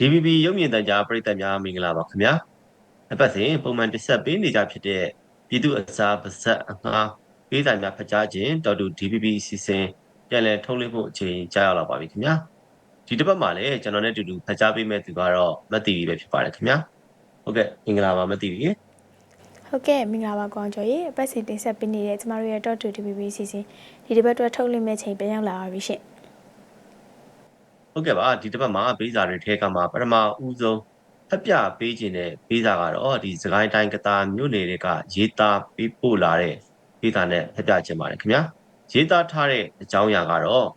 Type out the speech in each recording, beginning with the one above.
DVB ရုပ်မြင်သံကြားပရိသတ်များမင်္ဂလာပါခင်ဗျာအပတ်စဉ်ပုံမှန်တစ်ဆက်ပေးနေကြဖြစ်တဲ့ပြည်သူအစားပါဇက်အငှားပေးစာများဖတ်ကြားခြင်းတော်တူ DVB အစီအစဉ်ပြန်လည်ထုတ်လွှင့်ဖို့အချိန်ကြာရောက်လာပါပြီခင်ဗျာဒီတစ်ပတ်မှာလည်းကျွန်တော်နဲ့အတူတူဖတ်ကြားပေးမဲ့သူကတော့မတ်တီပဲဖြစ်ပါတယ်ခင်ဗျာဟုတ်ကဲ့မင်္ဂလာပါမတ်တီရေဟုတ်ကဲ့မင်္ဂလာပါကွန်ကျော်ရေအပတ်စဉ်တင်ဆက်ပေးနေတဲ့ကျမတို့ရဲ့ Dot to DBB စီစဉ်ဒီတစ်ပတ်အတွက်ထုတ်လွှင့်မဲ့ချိန်ပြန်ရောက်လာပါပြီရှင် ဟုတ်ကဲ့ပါဒီတစ်ပတ်မှာပေးစာတွေထဲကမှာပထမဦးဆုံးဖက်ပြပေးခြင်းတဲ့ပေးစာကတော့ဒီစကိုင်းတိုင်းကတာမြို့နယ်တွေကရေးသားပေးပို့လာတဲ့ပေးစာနဲ့ဖက်ပြခြင်းပါတယ်ခင်ဗျာရေးသားထားတဲ့အကြောင်းအရာကတော့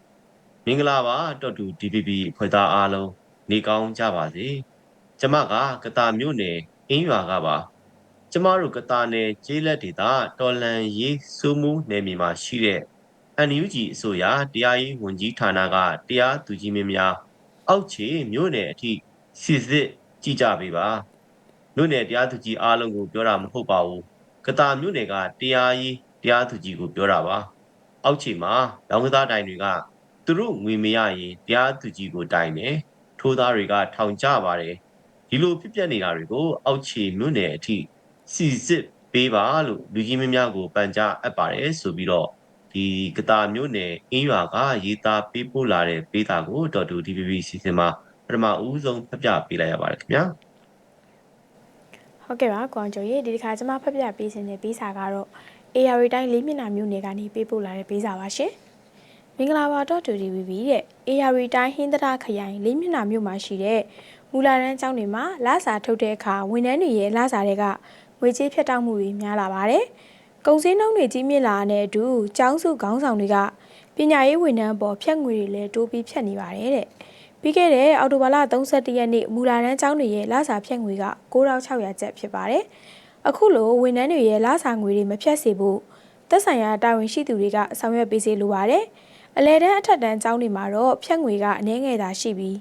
မင်္ဂလာပါတော်တူ DPP ဖွဲ့သားအားလုံးနေကောင်းကြပါစေကျမကကတာမြို့နယ်အင်းရွာကပါကျမတို့ကတာနယ်ကျေးလက်ဒေသတော်လန်ရေးစိုးမှုနယ်မြေမှာရှိတဲ့ NUG အစိုးရတရားရေးဝန်ကြီးဌာနကတရားသူကြီးမင်းများအောက်ခြေမြို့နယ်အထိစစ်စစ်ကြည့်ကြပေးပါမြို့နယ်တရားသူကြီးအားလုံးကိုပြောတာမဟုတ်ပါဘူးကတာမြို့နယ်ကတရားရေးတရားသူကြီးကိုပြောတာပါအောက်ခြေမှာလောင်ကစားတိုင်တွေကသူတို့ငွေမရရင်တရားသူကြီးကိုတိုင်တယ်ထိုးသားတွေကထောင်ကြပါတယ်ဒီလိုဖြစ်ပျက်နေတာတွေကိုအောက်ခြေမြို့နယ်အထိစီစစ်ပေးပါလို့လူကြီးမင်းများကိုပန်ကြားအပ်ပါတယ်ဆိုပြီးတော့ ဒီကတာမြို့နယ်အင်းရွာကရေးသားပေးပို့လာတဲ့ပေးတာကိုဒေါ်တူ DVB စီစဉ်မှာပထမဦးဆုံးဖတ်ပြပေးလိုက်ရပါတယ်ခင်ဗျာဟုတ်ကဲ့ပါကွန်ကျော်ရေဒီတစ်ခါကျမဖတ်ပြပေးခြင်းတဲ့ပေးစာကတော့ AR တိုင်းလေးမျက်နှာမြို့နယ်ကနေပေးပို့လာတဲ့ပေးစာပါရှင်မင်္ဂလာပါ Dot to DBB တဲ့ AR တိုင်းဟင်းသဒခရိုင်လေးမျက်နှာမြို့မှာရှိတဲ့မူလာတန်းကျောင်းတွေမှာလစာထုတ်တဲ့အခါဝန်ထမ်းတွေရဲ့လစာတွေကငွေကြေးဖြတ်တောက်မှုတွေများလာပါတယ်။ ကုန်စည်နှုန်းတွေကြီးမြင့်လာတဲ့အတူကျောင်းစုခေါင်းဆောင်တွေကပညာရေးဝန်ထမ်းပေါ်ဖြတ်ငွေတွေလည်းတိုးပြီးဖြတ်နေပါတယ်တဲ့။ပြီးခဲ့တဲ့အော်တိုဘာလ31ရက်နေ့မူလာတန်းကျောင်းတွေရဲ့လစာဖြတ်ငွေက9600ကျပ်ဖြစ်ပါတယ်။အခုလိုဝန်ထမ်းတွေရဲ့လစာငွေတွေမဖြတ်စေဖို့သက်ဆိုင်ရာတာဝန်ရှိသူတွေကဆောင်ရွက်ပေးစေလိုပါတယ်။အလဲတန်းအထက်တန်းကျောင်းတွေမှာတော့ဖြတ်ငွေကအနည်းငယ်သာရှိပြီး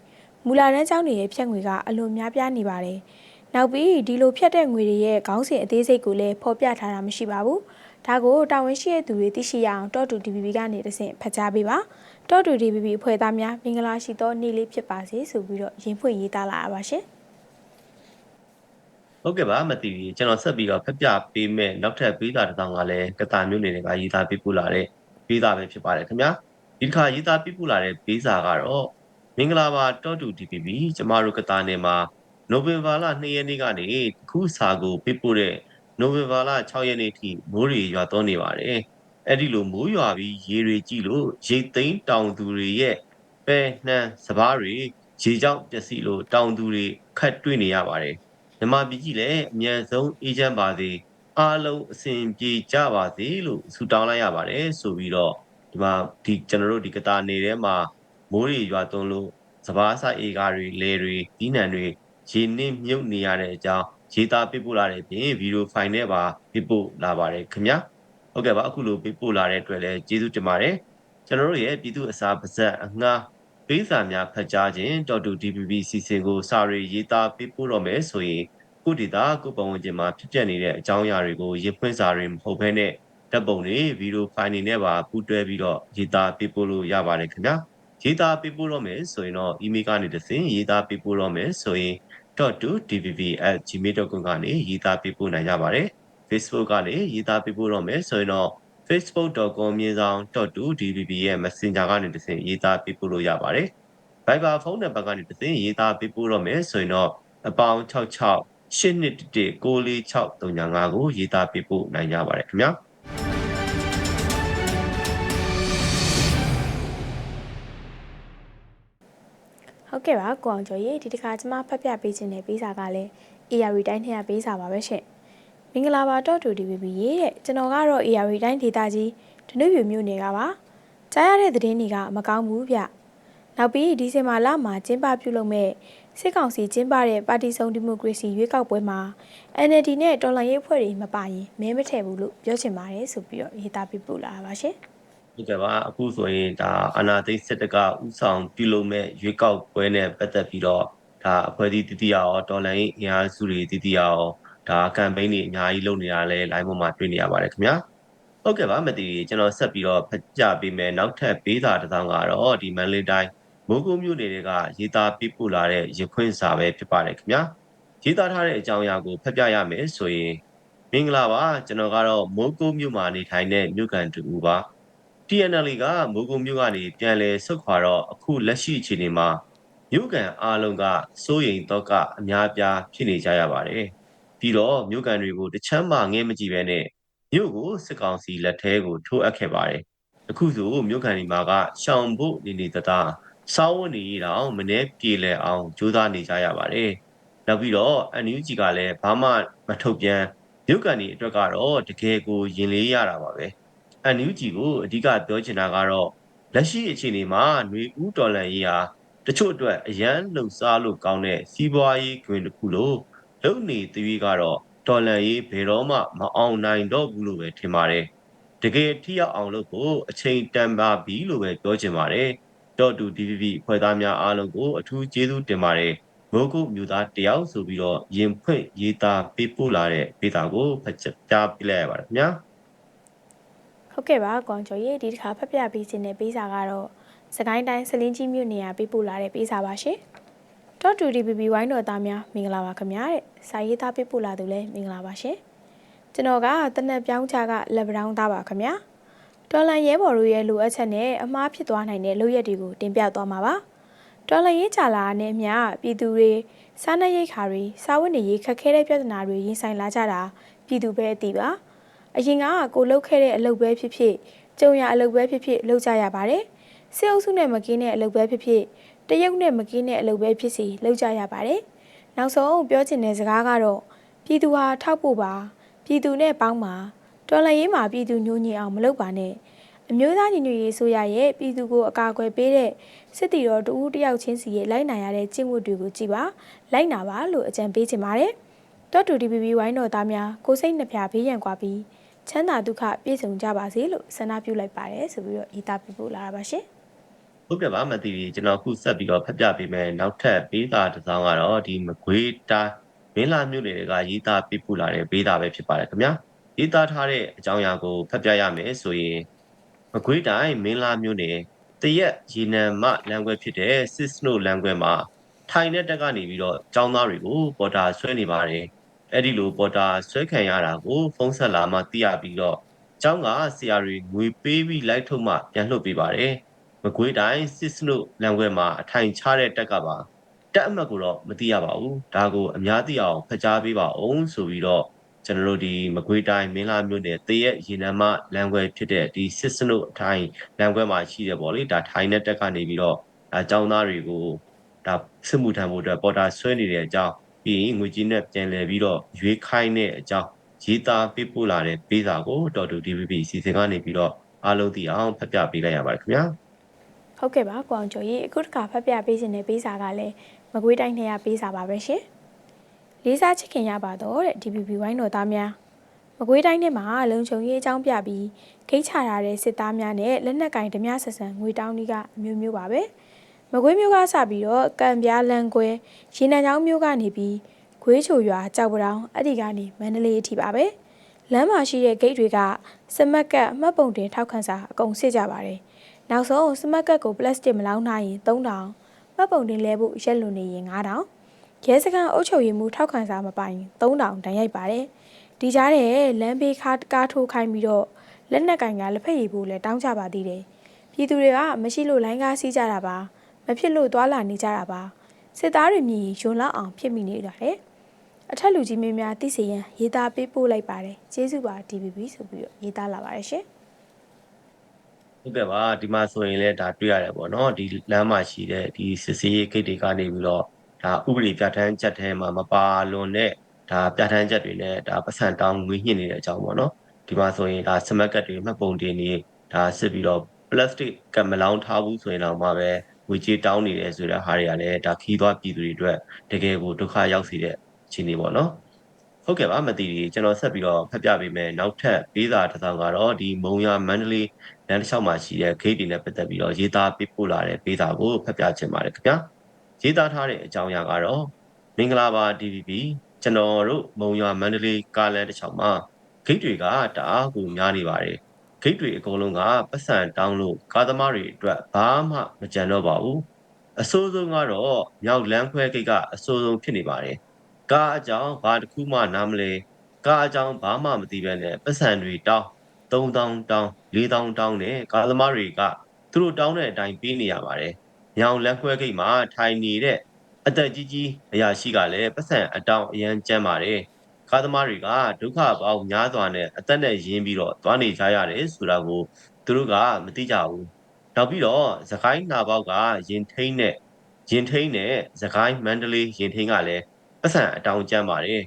မူလာတန်းကျောင်းတွေရဲ့ဖြတ်ငွေကအလွန်များပြားနေပါတယ်။ နောက်ပြီးဒီလိုဖြတ်တဲ့ငွေတွေရဲ့ခေါင်းစဉ်အသေးစိတ်ကိုလည်းဖော်ပြထားတာမရှိပါဘူး။ဒါကိုတာဝန်ရှိတဲ့သူတွေသိရှိရအောင်တော့တူ DBB ကနေတဆင့်ဖတ်ကြားပေးပါ။တော့တူ DBB အဖွဲ့သားများမင်္ဂလာရှိသောနေ့လေးဖြစ်ပါစေဆိုပြီးတော့ရင်ဖွင့်ရေးသားလာရပါရှင်။ဟုတ်ကဲ့ပါမသိဘူးကျွန်တော်ဆက်ပြီးတော့ဖက်ပြပေးမဲ့နောက်ထပ်ပေးတာတစ်စောင်းကလည်းကတာမျိုးနေတွေကရေးသားပေးပို့လာတဲ့ပေးစာပဲဖြစ်ပါတယ်ခင်ဗျာဒီတစ်ခါရေးသားပေးပို့လာတဲ့ပေးစာကတော့မင်္ဂလာပါတောတူ DPP ကျမတို့ကတာနယ်မှာ နိုဝင်ဘာလ2ရက်နေ့ကနေခုစာကိုပေးပို့တဲ့နိုဝင်ဘာလ6ရက်နေ့ထိမိုးတွေရွာသွန်းနေပါတယ်အဲ့ဒီလိုမိုးရွာပြီးရေတွေကြည့်လို့ရိတ်သိမ်းတောင်သူတွေရဲ့ပဲနှမ်းစပားတွေရေကြောင့်ပျက်စီးလို့တောင်သူတွေခတ်တွေ့နေရပါတယ်မြန်မာပြည်ကြီးလည်းအမြန်ဆုံးအေးချမ်းပါစေအားလုံးအစဉ်ပြေကြပါစေလို့ဆုတောင်းလိုက်ရပါတယ်ဆိုပြီးတော့ဒီမှာဒီကျွန်တော်တို့ဒီကတာနေထဲမှာမိုးတွေရွာသွန်းလို့စပားဆိုင်အေကားတွေလေတွေဒီနံတွေ ရေနစ်မြုပ်နေရတဲ့အကြောင်းရေးသားပေးပို့လာတဲ့ပြင်ဗီဒီယိုဖိုင်နဲ့ပါပေးပို့လာပါတယ်ခင်ဗျာဟုတ်ကဲ့ပါအခုလိုပေးပို့လာတဲ့အတွက်လည်းကျေးဇူးတင်ပါတယ်ကျွန်တော်တို့ရဲ့ပြည်သူအစားပါဇက်အငှားပေးစာများဖတ်ကြားခြင်းတော်တူ DPP စီစဉ်ကိုစာရီရေးသားပေးပို့တော့မယ်ဆိုရင်ကိုဒေတာကိုပတ်ဝန်းကျင်မှာဖြစ်ပျက်နေတဲ့အကြောင်းအရာတွေကိုရေးဖွင့်စာတွေမဟုတ်ဘဲနဲ့ဓာတ်ပုံတွေဗီဒီယိုဖိုင်တွေနဲ့ပါပူးတွဲပြီးတော့ရေးသားပေးပို့လို့ရပါတယ်ခင်ဗျာရေးသားပေးပို့တော့မယ်ဆိုရင်တော့ email ကနေတစ်ဆင့်ရေးသားပေးပို့တော့မယ်ဆိုရင် .2dvb@gmail.com ကနေရေးသားပေးပို့နိုင်ကြပါတယ် Facebook ကနေရေးသားပေးပို့တော့မယ်ဆိုရင်တော့ facebook.com မြေဆောင် .2dvb ရဲ့ Messenger ကနေတစ်ဆင့်ရေးသားပေးပို့လို့ရပါတယ် Viber ဖုန်းနံပါတ်ကနေတစ်ဆင့်ရေးသားပေးပို့တော့မယ်ဆိုရင်တော့အပေါင်း66 8211 64635ကိုရေးသားပေးပို့နိုင်ကြပါတယ်ခင်ဗျာ။ ဟုတ်ကဲ့ပါကိုအောင်ကျော်ရေဒီတစ်ခါကျမဖတ်ပြပေးခြင်းတဲ့ပေးစာကလည်း AR တိုင်းထဲကပေးစာပါပဲရှင်မင်္ဂလာပါတော့တူ DVB ရေတဲ့ကျွန်တော်ကတော့ AR တိုင်းဒေသကြီးဒနုပြူမြို့နယ်ကပါကြားရတဲ့သတင်းတွေကမကောင်းဘူးဗျနောက်ပြီးဒီဇင်ဘာလမှာကျင်းပပြုလုပ်မဲ့စစ်ကောင်စီကျင်းပတဲ့ပါတီစုံဒီမိုကရေစီရွေးကောက်ပွဲမှာ NLD နဲ့တော်လှန်ရေးအဖွဲ့တွေမပါရင်မဲမထည့်ဘူးလို့ပြောချင်ပါတယ်ဆိုပြီးတော့ရေးသားပြပို့လာပါရှင် ဟုတ်ကဲ့ပါအခုဆိုရင်ဒါအာနာသိစစ်တကဥဆောင်ပြုလုပ်မဲ့ရွေးကောက်ပွဲနဲ့ပတ်သက်ပြီးတော့ဒါအဖွဲ့အစည်းတတိယရောတော်လိုင်းအင်အားစုတွေတတိယရောဒါကမ်ပိန်းတွေအများကြီးလုပ်နေတာလဲ line ပေါ်မှာတွေ့နေရပါတယ်ခင်ဗျာဟုတ်ကဲ့ပါမသိကျွန်တော်ဆက်ပြီးတော့ဖတ်ကြပေးမယ်နောက်ထပ်ပေးစာတစ်စောင်းကတော့ဒီမန်လေးတိုင်းမမိုးကုတ်မြို့နယ်တွေကရေးသားပြပို့လာတဲ့ရခွင့်စာပဲဖြစ်ပါတယ်ခင်ဗျာရေးသားထားတဲ့အကြောင်းအရာကိုဖတ်ပြရမယ်ဆိုရင်မင်္ဂလာပါကျွန်တော်ကတော့မိုးကုတ်မြို့မှာနေထိုင်တဲ့မြို့ကန်တူပါ TNL ကမိုးကုတ်မြို့ကနေပြန်လည်ဆုတ်ခွာတော့အခုလက်ရှိအခြေအနေမှာမြို့ကန်အားလုံးကစိုးရိမ်တော့ကအများအပြားဖြစ်နေကြရပါတယ်ပြီးတော့မြို့ကန်တွေကိုတချမ်းမှငဲမကြည့်ပဲနဲ့မြို့ကိုစစ်ကောင်စီလက်ထဲကိုထိုးအပ်ခဲ့ပါတယ်အခုဆိုမြို့ကန်ဒီမှာကရှောင်ဖို့နေနေတသားစောင်းဝနေရအောင်မနေ့ပြေလည်အောင်ကြိုးစားနေကြရပါတယ်နောက်ပြီးတော့ NUG ကလည်းဘာမှမထုတ်ပြန်မြို့ကန်ဒီအတွက်ကတော့တကယ်ကိုရင်လေးရတာပါပဲ NUG ကိုအဓိကပြောချင်တာကတော့လက်ရှိအခြေအနေမှာຫນွေဦးတော်လန်ရေးဟာတချို့အတွက်အရန်လှုပ်ရှားလို့ကောင်းတဲ့စီးပွားရေးတွင်တစ်ခုလို့လုံနေသေးကတော့တော်လန်ရေးဘယ်တော့မှမအောင်နိုင်တော့ဘူးလို့ပဲထင်ပါတယ်တကယ်ထိရောက်အောင်လုပ်ဖို့အချိန်တန်ပါပြီလို့ပဲပြောချင်ပါတယ်တော့တူ DVB ဖွဲ့သားများအားလုံးကိုအထူးကျေးဇူးတင်ပါတယ်မိုးကုတ်မြို့သားတယောက်ဆိုပြီးတော့ရင်ဖွင့်ရေးသားပေးပို့လာတဲ့ဒေတာကိုဖတ်ကြားပြလိုက်ရပါတယ်ခင်ဗျာ ဟုတ်ကဲ့ပါကွန်ကျော်ရေဒီတစ်ခါဖတ်ပြပေးခြင်းတဲ့ပေးစာကတော့စကိုင်းတိုင်းစလင်းကြီးမြို့နေရာပေးပို့လာတဲ့ပေးစာပါရှင်။ Dot 2DBB ဝိုင်းတော်သားများမင်္ဂလာပါခင်ဗျာတဲ့။စာရေးသားပေးပို့လာသူလည်းမင်္ဂလာပါရှင်။ကျွန်တော်ကတနက်ပြောင်းချကလက်ပတောင်းသားပါခင်ဗျာ။တော်လန်ရဲဘော်တို့ရဲ့လိုအပ်ချက်နဲ့အမားဖြစ်သွားနိုင်တဲ့လုပ်ရက်တွေကိုတင်ပြသွားမှာပါ။တော်လန်ရေးချလာနဲ့အမျှပြည်သူတွေစားနပ်ရိက္ခာတွေစားဝတ်နေရေးခက်ခဲတဲ့ပြဿနာတွေရင်ဆိုင်လာကြတာပြည်သူပဲအသိပါ။ အရင်ကကိုလှုပ်ခဲ့တဲ့အလုပ်ပဲဖြစ်ဖြစ်ကြုံရအလုပ်ပဲဖြစ်ဖြစ်လုပ်ကြရပါတယ်။စစ်အုပ်စုနဲ့မကင်းတဲ့အလုပ်ပဲဖြစ်ဖြစ်တရုတ်နဲ့မကင်းတဲ့အလုပ်ပဲဖြစ်စီလုပ်ကြရပါတယ်။နောက်ဆုံးပြောချင်တဲ့စကားကတော့ပြည်သူဟာထောက်ဖို့ပါပြည်သူနဲ့ပေါင်းပါတော်လှန်ရေးမှာပြည်သူညှို့ညင်အောင်မလုပ်ပါနဲ့အမျိုးသားညီညွတ်ရေးဆိုရရဲ့ပြည်သူကိုအကာအကွယ်ပေးတဲ့စစ်တီတော်တူဦးတယောက်ချင်းစီရဲ့လိုက်နိုင်ရတဲ့ကျင့်ဝတ်တွေကိုကြည်ပါလိုက်နာပါလို့အကြံပေးချင်ပါတယ်။တော့တူ DPP ဝိုင်းတော်သားများကိုစိတ်နှဖျားဘေးရန်ကွာပြီး ချမ်းသာဒုက္ခပြည့်စုံကြပါစေလို့ဆန္ဒပြုလိုက်ပါတယ်ဆိုပြီးတော့ရေးသားပြပို့လာတာပါရှင်။ဟုတ်ကဲ့ပါမသိဘူးကျွန်တော်အခုဆက်ပြီးတော့ဖတ်ပြပေးမယ်နောက်ထပ်ပေးတာတစ်စောင်းကတော့ဒီမကွေးတိုင်းမင်းလာမြို့နယ်ကရေးသားပြပို့လာတဲ့ပေးတာပဲဖြစ်ပါတယ်ခင်ဗျာရေးသားထားတဲ့အကြောင်းအရာကိုဖတ်ပြရမယ်ဆိုရင်မကွေးတိုင်းမင်းလာမြို့နယ်တရက်ရေနံမလမ်းခွဲဖြစ်တဲ့စစ်စနိုလမ်းခွဲမှာထိုင်တဲ့တက်ကနေပြီးတော့ចောင်းသားတွေကိုပေါ်တာဆွဲနေပါတယ် အဲ့ဒီလိုပေါ်တာဆွဲခံရတာကိုဖုံးဆက်လာမှသိရပြီးတော့ကျောင်းကဆရာတွေငွေပေးပြီးလိုက်ထုတ်မှပြန်လှုပ်ပေးပါတယ်မကွေးတိုင်းစစ်စနုလမ်းခွဲမှာအထိုင်ချတဲ့တက်ကပါတက်အမှတ်ကိုတော့မသိရပါဘူးဒါကိုအများသိအောင်ဖတ်ကြားပေးပါအောင်ဆိုပြီးတော့ကျွန်တော်တို့ဒီမကွေးတိုင်းမင်းလာမြို့နယ်တရက်ရေနံမလမ်းခွဲဖြစ်တဲ့ဒီစစ်စနုအထိုင်လမ်းခွဲမှာရှိတယ်ပေါ့လေဒါထိုင်တဲ့တက်ကနေပြီးတော့အကြောင်းသားတွေကိုဒါစစ်မှုထမ်းဖို့အတွက်ပေါ်တာဆွဲနေတဲ့အကြောင်း ပြီးရင်ငွေကြီးနဲ့ပြန်လည်ပြီးတော့ရွေးခိုင်းတဲ့အကြောင်းရေးသားပေးပို့လာတဲ့ပေးစာကိုတော်တူ DVB စီစဉ်ကနေပြီးတော့အားလုံးသိအောင်ဖတ်ပြပေးလိုက်ရပါတယ်ခင်ဗျာဟုတ်ကဲ့ပါကိုအောင်ကျော်ကြီးအခုတစ်ခါဖတ်ပြပေးခြင်းတဲ့ပေးစာကလည်းမကွေးတိုင်းထဲကပေးစာပါပဲရှင်လေးစားချစ်ခင်ရပါတော့တဲ့ DPP ဝိုင်းတော်သားများမကွေးတိုင်းထဲမှာလုံခြုံရေးအကြောင်းပြပြီးဂိတ်ချရတဲ့စစ်သားများနဲ့လက်နက်ကင်ဓမြဆက်ဆံငွေတောင်းကြီးကအမျိုးမျိုးပါပဲ မကွေးမျိုးကစပြီးတော့ကံပြားလန်ကွဲရေနံချောင်းမျိုးကနေပြီးခွေးချိုရွာကြောက်ပတောင်အဲ့ဒီကနေမန္တလေးအထိပါပဲလမ်းမှာရှိတဲ့ဂိတ်တွေကစမက်ကတ်မှတ်ပုံတင်ထောက်ခံစာအကုန်စစ်ကြပါတယ်နောက်ဆုံးစမက်ကတ်ကိုပလတ်စတစ်မလောင်းနိုင်ရင်3000မှတ်ပုံတင်လဲဖို့ရက်လွန်နေရင်9000ရဲစခန်းအုပ်ချုပ်ရေးမှုထောက်ခံစာမပိုင်3000တန်ရိုက်ပါတယ်ဒီကြားထဲလမ်းဘေးခါကားထိုးခိုင်းပြီးတော့လက်နက်ကင်ကလက်ဖက်ရည်ဖို့လဲတောင်းကြပါသေးတယ်ပြည်သူတွေကမရှိလို့လိုင်းကားစီးကြတာပါမ ဖြစ်လို့သွာလာနေကြတာပါစစ်သားတွေမြည်ယွန်လောက်အောင်ဖြစ်မိနေကြတယ်အထက်လူကြီးမင်းများသိစေရန်ရေးသားပေးပို့လိုက်ပါတယ်ကျေးဇူးပါ DBB ဆိုပြီးတော့ရေးသားလာပါတယ်ရှင်ဟုတ်ကဲ့ပါဒီမှာဆိုရင်လည်းဒါတွေ့ရတယ်ပေါ့နော်ဒီလမ်းမှာရှိတဲ့ဒီစစ်စေးဂိတ်တွေကနေပြီးတော့ဒါဥပဒေပြဋ္ဌာန်းချက်ထဲမှာမပါလွန်တဲ့ဒါပြဋ္ဌာန်းချက်တွေနဲ့ဒါပတ်စံတောင်းငွေညှစ်နေတဲ့အကြောင်းပေါ့နော်ဒီမှာဆိုရင်ဒါစမတ်ကတ်တွေမှတ်ပုံတင်နေဒါစစ်ပြီးတော့ပလတ်စတစ်ကမလောင်းထားဘူးဆိုရင်တော့မှပဲ ငွေကြေးတောင်းနေတယ်ဆိုတဲ့ဟာတွေကလည်းဒါခီးသွားပြည်သူတွေအတွက်တကယ်ကိုဒုက္ခရောက်စေတဲ့အခြေအနေပေါ့နော်ဟုတ်ကဲ့ပါမသိဘူးကျွန်တော်ဆက်ပြီးတော့ဖတ်ပြပေးမယ်နောက်ထပ်ပေးစာတစ်စောင်ကတော့ဒီမုံရမန္တလေးလမ်းတစ်လျှောက်မှာရှိတဲ့ gate တွေနဲ့ပတ်သက်ပြီးတော့ရေးသားပေးပို့လာတဲ့ပေးစာကိုဖတ်ပြချင်ပါတယ်ခင်ဗျာရေးသားထားတဲ့အကြောင်းအရာကတော့မင်္ဂလာပါ DVB ကျွန်တော်တို့မုံရမန္တလေးကားလမ်းတစ်လျှောက်မှာ gate တွေကတအားကိုများနေပါတယ် ဂိတ်တွေအကုန်လုံးကပတ်စံတောင်းလို့ကားသမားတွေအတွက်ဘာမှမကြံတော့ပါဘူးအဆိုးဆုံးကတော့မြောက်လန်းခွဲကိတ်ကအဆိုးဆုံးဖြစ်နေပါတယ်ကားအကြောင်းဘာတစ်ခုမှနားမလဲကားအကြောင်းဘာမှမသိဘဲနဲ့ပတ်စံတွေတောင်း3000တောင်း4000တောင်းနဲ့ကားသမားတွေကသူတို့တောင်းတဲ့အတိုင်းပေးနေရပါတယ်မြောင်လက်ခွဲကိတ်မှာထိုင်နေတဲ့အသက်ကြီးကြီးအရာရှိကလည်းပတ်စံအတောင်းအရန်ကျမ်းပါတယ် ကားသမားတွေကဒုက္ခပေါင်းများစွာနဲ့အသက်နဲ့ရင်းပြီးတော့သွားနေကြရတယ်ဆိုတာကိုသူတို့ကမသိကြဘူးနောက်ပြီးတော့သခိုင်းနာပေါက်ကရင်ထိန်နဲ့ရင်ထိန်နဲ့သခိုင်းမန္တလေးရင်ထိန်ကလည်းပတ်စံအတောင်ကျမ်းပါတယ်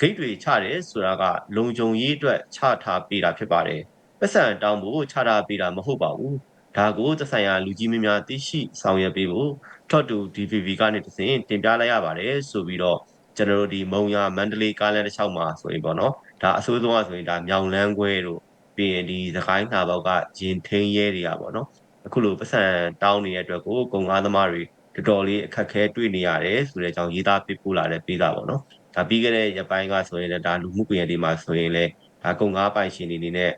ဂိတ်တွေချတယ်ဆိုတာကလုံခြုံရေးအတွက်ချထားပေးတာဖြစ်ပါတယ်ပတ်စံတောင်းဖို့ချထားပေးတာမဟုတ်ပါဘူးဒါကိုသက်ဆိုင်ရာလူကြီးမင်းများသိရှိဆောင်ရွက်ပေးဖို့ထော့တူ DVV ကနေတစင်တင်ပြလိုက်ရပါတယ်ဆိုပြီးတော့ ကျွန်တော်တို့ဒီမုံရမန္တလေးကားလမ်းတစ်လျှောက်မှာဆိုရင်ပေါ့နော်ဒါအဆိုးဆုံးကဆိုရင်ဒါမြောင်လန်းခွဲတို့ပြီးရင်ဒီသခိုင်းနာဘောက်ကရင်ထိန်ရဲတွေကပေါ့နော်အခုလိုပတ်စံတောင်းနေတဲ့အတွက်ကိုကုန်ကားသမားတွေတော်တော်လေးအခက်ခဲတွေ့နေရတယ်ဆိုတဲ့အကြောင်းရေးသားပေးပို့လာတဲ့ပေးတာပေါ့နော်ဒါပြီးခဲ့တဲ့ရပိုင်းကဆိုရင်လည်းဒါလူမှုကွန်ရက်တွေမှာဆိုရင်လည်းဒါကုန်ကားပိုင်ရှင်တွေအနေနဲ့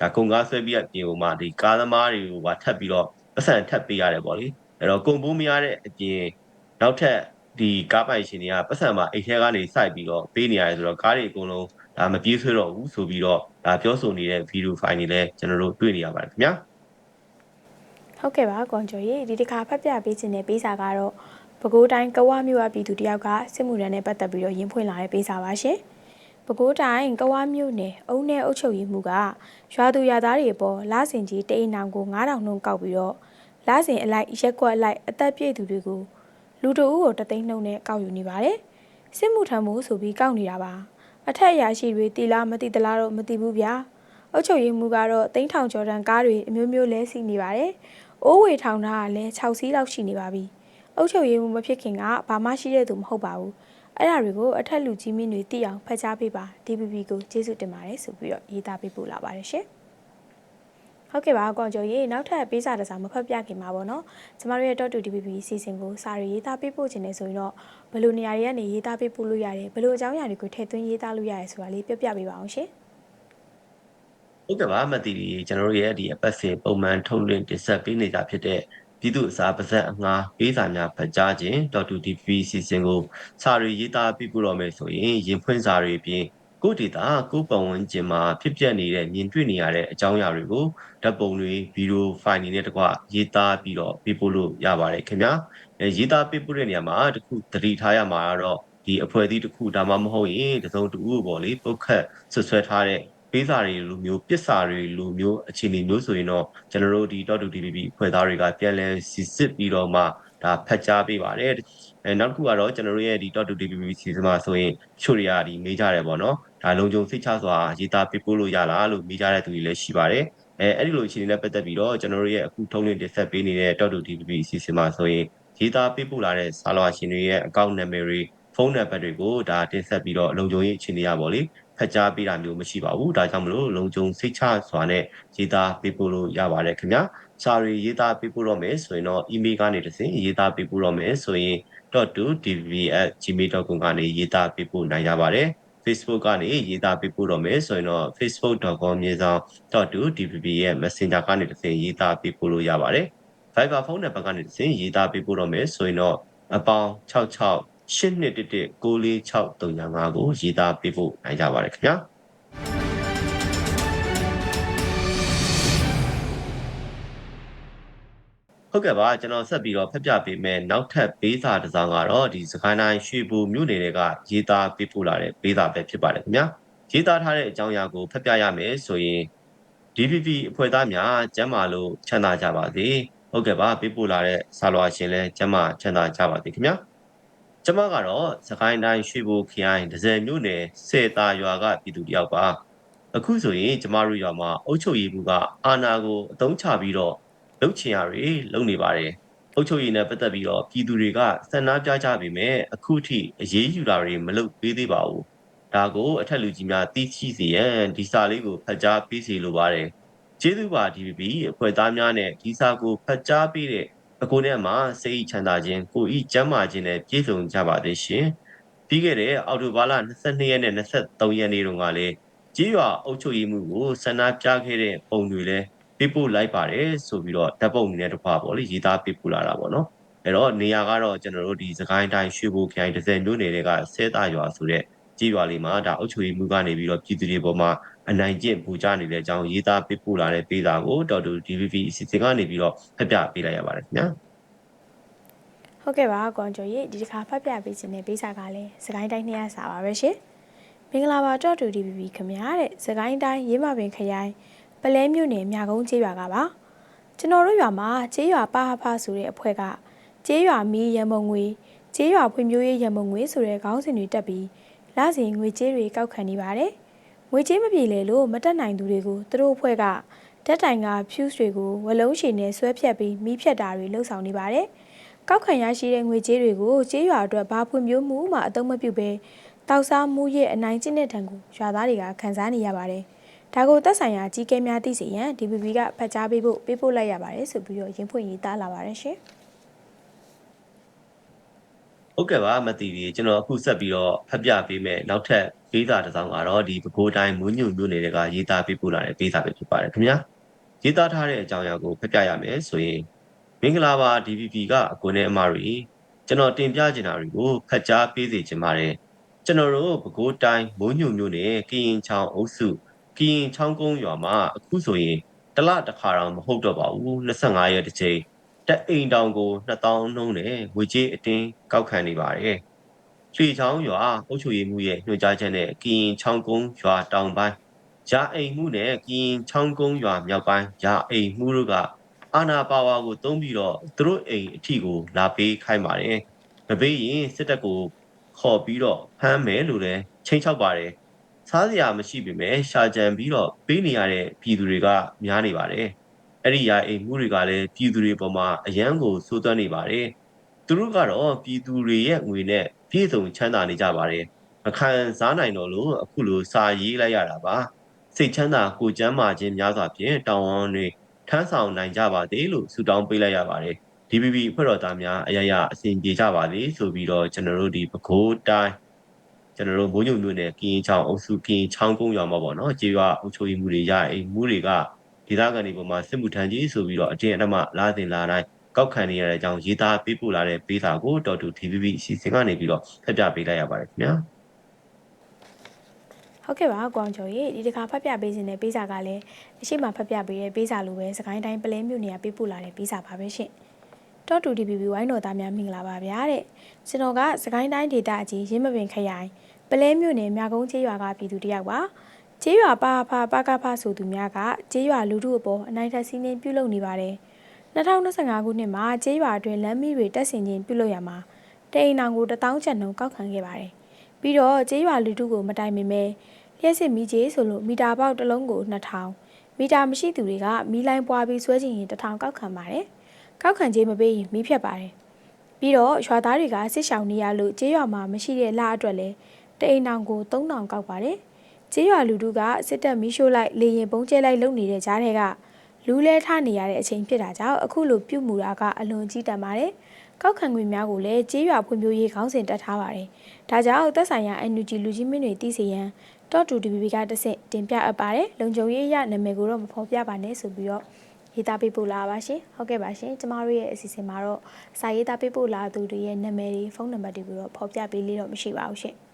ဒါကုန်ကားဆွဲပြီးအပြင်ပေါ်မှာဒီကားသမားတွေကိုပါထပ်ပြီးတော့ပတ်စံထပ်ပေးရတယ်ပေါ့လေအဲ့တော့ကုန်ပိုးမရတဲ့အပြင်နောက်ထပ် ဒီကားပိုင်ရှင်တွေကပတ်စံမှာအိတ်ထဲကနေစိုက်ပြီးတော့ပေးနေရတယ်ဆိုတော့ကားတွေအကုန်လုံးဒါမပြေးဆွဲတော့ဘူးဆိုပြီးတော့ဒါပြောဆိုနေတဲ့ဗီဒီယိုဖိုင်တွေလည်းကျွန်တော်တို့တွေ့နေရပါတယ်ခင်ဗျာဟုတ်ကဲ့ပါကွန်ကျော်ရေဒီတစ်ခါဖတ်ပြပေးခြင်းတဲ့ပေးစာကတော့ပဲခူးတိုင်းကဝမြို့အပြည်သူတယောက်ကစစ်မှုထမ်းနဲ့ပတ်သက်ပြီးတော့ရင်းဖွင့်လာတဲ့ပေးစာပါရှင်ပဲခူးတိုင်းကဝမြို့နယ်အုံနယ်အုပ်ချုပ်ရေးမှုကရွာသူရွာသားတွေအပေါ်လဆင်ကြီးတိအိမ်အောင်ကို9000နှုန်းကောက်ပြီးတော့လဆင်အလိုက်ရက်ကွက်အလိုက်အသက်ပြည့်သူတွေကို လူတအုပ်ကိုတသိန်းနှုန်းနဲ့ကောက်ယူနေပါတယ်စစ်မှုထမ်းမှုဆိုပြီးကောက်နေတာပါအထက်အရာရှိတွေတီလားမတီတလားတော့မတီဘူးဗျာအုပ်ချုပ်ရေးမှုကတော့တိန်းထောင်ကျော်တန်ကားတွေအမျိုးမျိုးလဲစီနေပါတယ်အိုးဝေထောင်ထားကလည်း6စီးလောက်ရှိနေပါပြီ။အုတ်ချုပ်ရည်မှုမဖြစ်ခင်ကဘာမှရှိတဲ့သူမဟုတ်ပါဘူး။အဲ့ဒါတွေကိုအထက်လူကြီးမင်းတွေသိအောင်ဖတ်ကြားပေးပါ DPP ကိုကျေးဇူးတင်ပါတယ်ဆိုပြီးတော့ရေးသားပေးပို့လာပါတယ်ရှင်။ ဟုတ်ကဲ့ပါကွန်ကျော်ရေနောက်ထပ်ပေးစာတစ်စာမဖတ်ပြခင်မှာပေါ့နော်။ကျမတို့ရဲ့ Dot to DPP စီစဉ်ကိုစာရီရေးသားပေးပို့ခြင်းနဲ့ဆိုရင်တော့ဘယ်လိုနေရာတွေကနေရေးသားပေးပို့လို့ရတယ်ဘယ်လိုအကြောင်းအရာတွေကိုထည့်သွင်းရေးသားလို့ရတယ်ဆိုတာလေးပြပြပေးပါအောင်ရှင်။ဟုတ်ကဲ့ပါမတီဒီကျွန်တော်တို့ရဲ့ဒီအပတ်စဉ်ပုံမှန်ထုတ်လွှင့်တင်ဆက်ပေးနေကြဖြစ်တဲ့ပြည်သူအစားပါဇက်အငှားပေးစာများဖတ်ကြားခြင်း .2dp စီစဉ်ကိုစာရီရေးသားပြပို့တော့မယ်ဆိုရင်ရင်ဖွင့်စာရီပြင် ကိုဒေတာကိုပတ်ဝန်းကျင်မှာဖြစ်ပျက်နေတဲ့မြင်တွေ့နေရတဲ့အကြောင်းအရာတွေကိုဓာတ်ပုံတွေဗီဒီယိုဖိုင်တွေနဲ့တကွရေးသားပြီးတော့ပြပို့လို့ရပါတယ်ခင်ဗျာအဲရေးသားပြပို့တဲ့နေရာမှာတခုသတိထားရမှာကတော့ဒီအဖွဲ့အစည်းတစ်ခုဒါမှမဟုတ်ရင်တစုံတဦးပေါ့လေပုတ်ခတ်ဆွဆွဲထားတဲ့ပေးစာတွေလိုမျိုးပစ်စာတွေလိုမျိုးအခြေအနေမျိုးဆိုရင်တော့ကျွန်တော်တို့ဒီ .dpp ဖွဲ့သားတွေကပြန်လည်စစ်စစ်ပြီးတော့မှ ဒါဖတ်ကြားပေးပါတယ်အဲနောက်တစ်ခုကတော့ကျွန်တော်တို့ရဲ့ဒီ .dpp စီစဉ်မှာဆိုရင်ချို့တွေကဒီမေးကြတယ်ပေါ့နော်ဒါလုံခြုံစိတ်ချစွာရေးသားပေးပို့လို့ရလားလို့မေးကြတဲ့သူတွေလည်းရှိပါတယ်အဲအဲ့ဒီလိုအခြေအနေနဲ့ပတ်သက်ပြီးတော့ကျွန်တော်တို့ရဲ့အခုထုံးလင်းတင်ဆက်ပေးနေတဲ့ .dpp စီစဉ်မှာဆိုရင်ရေးသားပေးပို့လာတဲ့စာလွှာရှင်တွေရဲ့အကောင့်နာမည်တွေဖုန်းနံပါတ်တွေကိုဒါတင်ဆက်ပြီးတော့လုံခြုံရေးအခြေအနေရပါလေဖတ်ကြားပေးတာမျိုးမရှိပါဘူးဒါကြောင့်မလို့လုံခြုံစိတ်ချစွာနဲ့ရေးသားပေးပို့လို့ရပါတယ်ခင်ဗျာ စာရီရေးသားပေးပို့တော့မယ်ဆိုရင်တော့ email ကနေတစ်ဆင့်ရေးသားပေးပို့တော့မယ်ဆိုရင် .2dv@gmail.com ကနေရေးသားပေးပို့နိုင်ကြပါတယ် Facebook ကနေရေးသားပေးပို့တော့မယ်ဆိုရင်တော့ facebook.com မြေဆောင် .2dvb ရဲ့ Messenger ကနေတစ်ဆင့်ရေးသားပေးပို့လို့ရပါတယ် Viber ဖုန်းနံပါတ်ကနေတစ်ဆင့်ရေးသားပေးပို့တော့မယ်ဆိုရင်တော့အပေါင်း66 8211 94635ကိုရေးသားပေးဖို့နိုင်ကြပါတယ်ခင်ဗျာ ဟုတ်ကဲ့ပါကျွန်တော်ဆက်ပြီးတော့ဖတ်ပြပေးမယ်နောက်ထပ်ပေးစာတစ်စောင်းကတော့ဒီစကိုင်းတိုင်းရွှေဘူမြို့နယ်ကရေးသားပေးပို့လာတဲ့ပေးစာပဲဖြစ်ပါတယ်ခင်ဗျာရေးသားထားတဲ့အကြောင်းအရာကိုဖတ်ပြရမယ်ဆိုရင် DPP အဖွဲ့သားများကျမ်းမာလို့ချမ်းသာကြပါစေဟုတ်ကဲ့ပါပေးပို့လာတဲ့စာလွှာရှင်လည်းကျမ်းမာချမ်းသာကြပါစေခင်ဗျာကျမကတော့စကိုင်းတိုင်းရွှေဘိုခရိုင်ဒဇယ်မြို့နယ်စေတာရွာကပြည်သူတယောက်ပါအခုဆိုရင်ကျမတို့ရွာမှာအုပ်ချုပ်ရေးမှုကအာဏာကိုအသုံးချပြီးတော့ လှုပ်ချင်ရတွေလုပ်နေပါတယ်အုပ်ချုပ်ရေးနဲ့ပတ်သက်ပြီးတော့ပြည်သူတွေကစံနာပြကြပေမဲ့အခုထိအရေးယူတာတွေမလုပ်ပေးသေးပါဘူးဒါကိုအထက်လူကြီးများသိရှိစေရန်ဒီစာလေးကိုဖတ်ကြားပေးစီလိုပါတယ်ကျေးဇူးပါ DVB အဖွဲ့သားများနဲ့ဒီစာကိုဖတ်ကြားပေးတဲ့အကိုနဲ့မှာစိတ်ချမ်းသာခြင်းကိုဤကျမ်းမာခြင်းနဲ့ပြည့်စုံကြပါသေးရှင်ပြီးခဲ့တဲ့အောက်တိုဘာလ22ရက်နဲ့23ရက်နေ့တုန်းကလည်းကြေးရွာအုပ်ချုပ်ရေးမှုကိုဆန္ဒပြခဲ့တဲ့ပုံတွေလည်း ပေးပို့လိုက်ပါတယ်ဆိုပြီးတော့ဓာတ်ပုံနဲ့တခွာပေါ့လေရေးသားပေးပို့လာတာပေါ့နော်အဲ့တော့နေရာကတော့ကျွန်တော်တို့ဒီစကိုင်းတိုင်းရွှေဘိုခရိုင်30မြို့နယ်တွေကဆဲတာရွာဆိုတဲ့ကြေးရွာလေးမှာဒါအုပ်ချုပ်ရေးမှုကနေပြီးတော့ပြည်သူတွေပေါ်မှာအနိုင်ကျင့်ပူကြနေတဲ့အကြောင်းရေးသားပေးပို့လာတဲ့ပေးစာကိုတော်တူ DVB အစီအစဉ်ကနေပြီးတော့ဖတ်ပြပေးလိုက်ရပါတယ်ခင်ဗျာဟုတ်ကဲ့ပါကွန်ကျော်ရေဒီတစ်ခါဖတ်ပြပေးခြင်းနဲ့ပေးစာကလည်းစကိုင်းတိုင်းနှစ်ရစာပါပဲရှင်မင်္ဂလာပါတော့တူ DVB ခင်ဗျာတဲ့စကိုင်းတိုင်းရေးမပင်ခရိုင် ပလဲမြို့နယ်မြကုန်းကျေးရွာကပါကျွန်တော်တို့ရွာမှာကျေးရွာပါဟဖဆိုတဲ့အဖွဲ့ကကျေးရွာမီးရံမုံငွေကျေးရွာဖွံ့ဖြိုးရေးရံမုံငွေဆိုတဲ့ခေါင်းစဉ်တွေတက်ပြီးလစဉ်ငွေကြေးတွေကောက်ခံနေပါတယ်ငွေကြေးမပြေလေလို့မတက်နိုင်သူတွေကိုသူတို့အဖွဲ့ကတက်တိုင်က fuse တွေကိုဝလုံးရှည်နဲ့ဆွဲဖြတ်ပြီးမီးဖြတ်တာတွေလှုပ်ဆောင်နေပါတယ်ကောက်ခံရရှိတဲ့ငွေကြေးတွေကိုကျေးရွာအတွက်ဘာဖွံ့ဖြိုးမှုမှအသုံးမပြုဘဲတောက်စားမှုရဲ့အနိုင်ကျင့်တဲ့တံကိုရွာသားတွေကခံစားနေရပါတယ်။ ဒါကိုသက်ဆိုင်ရာကြီးကဲများသိစေရန် DPP ကဖတ်ကြားပေးဖို့ပေးပို့လိုက်ရပါတယ်ဆိုပြီးတော့ရင်းဖွင့်ရေးသားလာပါတယ်ရှင်ဟုတ်ကဲ့ပါမသိသေးကျွန်တော်အခုဆက်ပြီးတော့ဖတ်ပြပေးမယ်နောက်ထပ်ပေးစာတစ်စောင်ကတော့ဒီပဲခူးတိုင်းမွန်းညွန့်မြို့နယ်တွေကရေးသားပေးပို့လာတဲ့ပေးစာပဲဖြစ်ပါတယ်ခင်ဗျာရေးသားထားတဲ့အကြောင်းအရာကိုဖတ်ပြရမယ်ဆိုရင်မင်္ဂလာပါ DVP ကအကွန်နဲ့အမတွေကျွန်တော်တင်ပြချင်တာတွေကိုဖတ်ကြားပေးစေချင်ပါတယ်ကျွန်တော်တို့ပဲခူးတိုင်းမွန်းညွန့်မြို့နယ်ကရင်ချောင်းအုပ်စု ကရင်ချောင်းကုန်းရွာမှာအခုဆိုရင်တလတစ်ခါတော့မဟုတ်တော့ပါဘူး25ရက်တစ်ချိန်တက်အိမ်တောင်ကို2000နှုံးနဲ့ငွေကြေးအတင်းကောက်ခံနေပါတယ်။ရွှေချောင်းရွာအုပ်ချုပ်ရေးမှုရဲ့ညွှန်ကြားချက်နဲ့ကရင်ချောင်းကုန်းရွာတောင်ပိုင်းရာအိမ်မှုနဲ့ကရင်ချောင်းကုန်းရွာမြောက်ပိုင်းရာအိမ်မှုတို့ကအာနာပါဝါကိုတုံးပြီးတော့သူတို့အိမ်အထီကိုလာပေးခိုင်းပါတယ်။မပေးရင်စစ်တပ်ကိုခေါ်ပြီးတော့ဖမ်းမယ်လို့လည်းချိန်ချောက်ပါတယ်။ စားစရာမရှိပေမဲ့ရှာကြံပြီးတော့ပေးနေရတဲ့ပြည်သူတွေကများနေပါတယ်။အဲ့ဒီရာအိမ်မှုတွေကလည်းပြည်သူတွေပေါ်မှာအယံကိုစိုးသွမ်းနေပါတယ်သူတို့ကတော့ပြည်သူတွေရဲ့ငွေနဲ့ပြည့်စုံချမ်းသာနေကြပါတယ်မခံစားနိုင်တော့လို့အခုလိုစာရေးလိုက်ရတာပါစိတ်ချမ်းသာကိုကျမ်းမာခြင်းများစွာဖြင့်တောင်းဝန်တွေထမ်းဆောင်နိုင်ကြပါသေးလို့ဆုတောင်းပေးလိုက်ရပါတယ် DBB အဖွဲ့တော်သားများအရရအစဉ်ပြေကြပါလေဆိုပြီးတော့ကျွန်တော်တို့ဒီပဲခူးတိုင်း ကျွန်တော်တို့မိုးညုံမြို့နယ်ကင်းချောင်းအုပ်စုကင်းချောင်းကုန်းရွာမှာပေါ့နော်ကြေးရွာအုပ်ချုပ်ရေးမှုတွေရအိမ်မှုတွေကဒေသခံတွေပေါ်မှာစစ်မှုထမ်းကြီးဆိုပြီးတော့အတင်းအဓမ္မလာတင်လာတိုင်းကောက်ခံနေရတဲ့အကြောင်းရေးသားပေးပို့လာတဲ့ပေးစာကိုတော်တူ TVB အစီအစဉ်ကနေပြီးတော့ဖတ်ပြပေးလိုက်ရပါတယ်ခင်ဗျာဟုတ်ကဲ့ပါကွန်ကျော်ရေဒီတစ်ခါဖတ်ပြပေးခြင်းနဲ့ပေးစာကလည်းအရှိမဖတ်ပြပေးတဲ့ပေးစာလိုပဲစကိုင်းတိုင်းပလဲမြို့နယ်ကပေးပို့လာတဲ့ပေးစာပါပဲရှင်တော့တူ DPP ဝိုင်းတော်သားများမင်္ဂလာပါဗျာတဲ့ကျွန်တော်ကစကိုင်းတိုင်းဒေသအကြီးရင်းမပင်ခရိုင် ပလဲမြို့နယ်မြကုန်းချေးရွာကပြည်သူတယောက်ပါကျေးရွာပါဖာပါကဖာဆိုသူများကကျေးရွာလူထုအပေါ်အနိုင်ထက်စီးနှင်းပြုလုပ်နေပါတယ်2025ခုနှစ်မှာကျေးရွာအတွင်းလမ်းမီးတွေတက်ဆင်ခြင်းပြုလုပ်ရမှာတိန်အောင်ကို1000ကျပ်နှုန်းကောက်ခံခဲ့ပါတယ်ပြီးတော့ကျေးရွာလူထုကိုမတိုင်မီမဲ့လျှက်စစ်မီးကြီးဆိုလို့မီတာပေါက်တစ်လုံးကို2000မီတာမရှိသူတွေကမီးလိုင်းပွားပြီးဆွဲချင်ရင်1000ကောက်ခံပါတယ်ကောက်ခံခြင်းမပေးရင်မီးဖြတ်ပါတယ်ပြီးတော့ရွာသားတွေကစစ်ဆောင်နေရလို့ကျေးရွာမှာမရှိတဲ့လအတွက်လဲ တိန်အောင်ကို3000ကောက်ပါတယ်ကျေးရွာလူထုကစစ်တပ်မီးရှို့လိုက်လေရင်ပုံကျဲလိုက်လုပ်နေတဲ့ကြားထဲကလူလဲထနေရတဲ့အချိန်ဖြစ်တာကြောင့်အခုလိုပြုတ်မှုတာကအလွန်ကြီးတန်ပါတယ်။ကောက်ခံခွင့်များကိုလည်းကျေးရွာဖွံ့ဖြိုးရေးခေါင်းစဉ်တက်ထားပါတယ်။ဒါကြောင့်သက်ဆိုင်ရာ NUG လူကြီးမင်းတွေတည်စီရန်တော့တူ DBB ကတဆင့်တင်ပြအပ်ပါတယ်။လုံခြုံရေးအရနာမည်ကိုတော့မဖော်ပြပါနဲ့ဆိုပြီးတော့ရေးသားပေးပို့လာပါရှင်။ဟုတ်ကဲ့ပါရှင်။ကျမတို့ရဲ့အစီအစဉ်မှာတော့စာရေးသားပေးပို့လာသူတွေရဲ့နာမည်တွေဖုန်းနံပါတ်တွေကိုတော့ဖော်ပြပေးလေးတော့မရှိပါဘူးရှင်။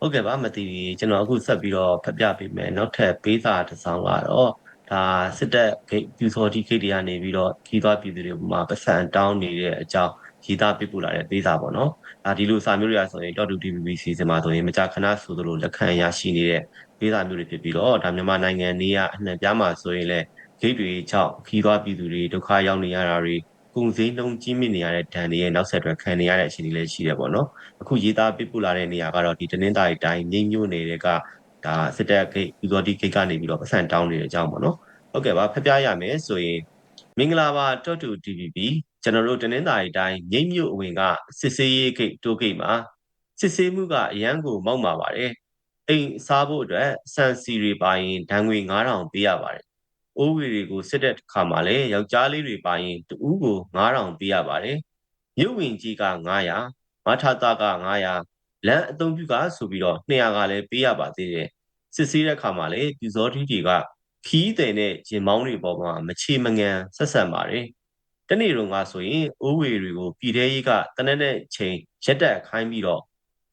ဟုတ်ကဲ့ပါမသိဘူးကျွန်တော်အခုဆက်ပြီးတော့ဖတ်ပြပေးမယ်နောက်ထပ်ပေးစာတစ်စောင်းကတော့ဒါစစ်တပ်ဂိတ်ပြူစော်တီဂိတ်တွေကနေပြီးတော့ခီးသွားပြည်သူတွေမှာပတ်စံတောင်းနေတဲ့အကြောင်းရေးသားပြပို့လာတဲ့ပေးစာပေါ့နော်ဒါဒီလိုစာမျိုးတွေကဆိုရင် .2DBBC စမှာဆိုရင်မကြာခဏဆိုသလိုလက်ခံရရှိနေတဲ့ပေးစာမျိုးတွေဖြစ်ပြီးတော့ဒါမြန်မာနိုင်ငံနေရအနှံ့ပြားမှာဆိုရင်လည်းဂိတ်တွေကြောင့်ခီးသွားပြည်သူတွေဒုက္ခရောက်နေရတာတွေ ကုန်စည်နှုန်းကြီးမြင့်နေရတဲ့ဒဏ်တွေရဲ့နောက်ဆက်တွဲခံနေရတဲ့အခြေအနေလည်းရှိတယ်ပေါ့နော်အခုရေးသားပြပို့လာတဲ့နေရာကတော့ဒီတနင်္သာရီတိုင်းမြိတ်မြို့နယ်တွေကဒါစစ်တပ်ဂိတ်ယူဇော်တီဂိတ်ကနေပြီးတော့ပတ်စံတောင်းနေတဲ့အကြောင်းပေါ့နော်ဟုတ်ကဲ့ပါဖျက်ပြရမယ်ဆိုရင်မင်္ဂလာပါတော့တူ TVB ကျွန်တော်တို့တနင်္သာရီတိုင်းမြိတ်မြို့အဝင်ကစစ်စေးရေးဂိတ်တိုးဂိတ်မှာစစ်ဆေးမှုကအရန်ကိုမောက်မာပါတယ်အိမ်စားဖို့အတွက်စံစီတွေပါရင်ဒဏ်ငွေ9000ပေးရပါတယ် အိုးဝေတွေကိုစစ်တဲ့ခါမှာလည်းယောက်ျားလေးတွေပါရင်တူးကို9000ပေးရပါတယ်မြုပ်ဝင်ကြီးက900မထတာက900လမ်းအသုံးပြုကဆိုပြီးတော့200ကလည်းပေးရပါသေးတယ်စစ်ဆေးတဲ့ခါမှာလည်းပြူစောတိတွေကခီးတဲ့နဲ့ဂျင်မောင်းတွေပေါ်မှာမချေမငံဆက်ဆံပါတယ်တနေ့တုန်းကဆိုရင်အိုးဝေတွေကိုပြည်ထဲရေးကတနက်နဲ့ချိန်ရက်တက်ခိုင်းပြီးတော့